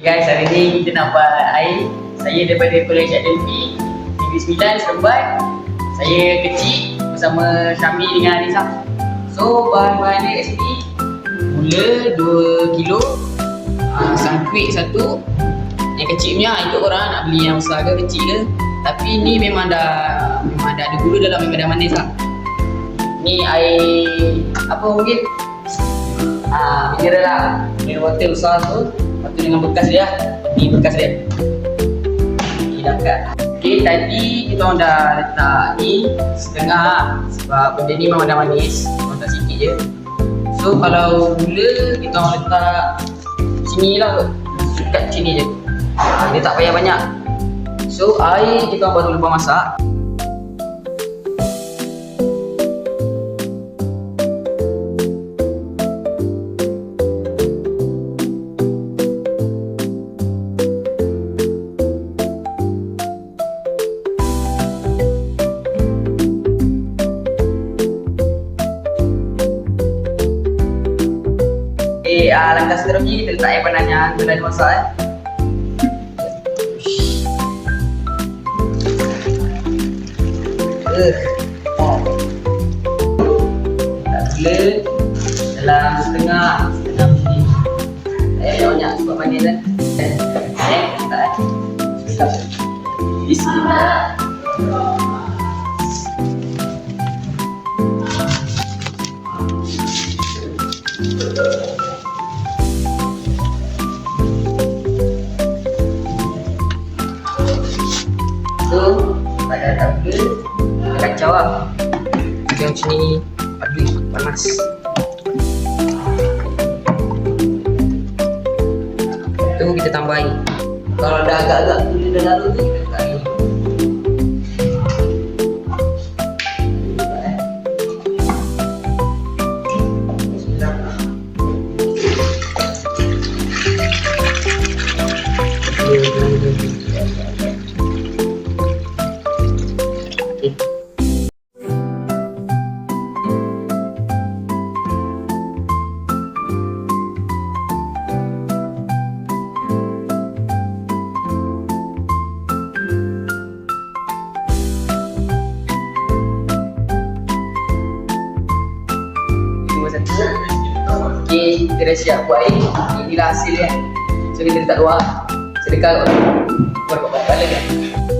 Guys, hari ni kita buat air. Saya daripada College Adelphi, Negeri 9, Seremban. Saya kecil bersama Syami dengan Arisa. So, bahan-bahan dia kat sini gula 2 kilo, uh, sangkuik satu. Yang kecil punya ikut orang nak beli yang besar ke kecil ke. Tapi ni memang dah memang dah ada gula dalam memang dah manis lah. Ni air apa mungkin? Ah, mineral lah. Mineral water besar tu. Lepas tu dengan bekas dia. Ni bekas dia. Bekas. Okay, tadi kita orang dah letak ni setengah lah. Sebab benda ni memang dah manis. Orang letak sikit je. So kalau gula kita orang letak sini lah kot. Dekat sini je. Dia tak payah banyak. So air kita orang baru lepas masak. Uh, langkah seterusnya kita letak air panas yang tu dah dimasak eh. Uh. Oh. Dalam setengah setengah macam ni. Eh, banyak sebab manis kan. Eh, eh, tak eh. Bismillah. So, pada kita kacau lah. Macam macam ni, aduh, panas. Tu kita tambah air. Kalau dah agak-agak gula dah lalu tu, kita letak air. Dua Okey, kita dah siap buat air. Inilah hasil dia. So kita letak luar. Sedekah kat orang. Buat buat kepala kan.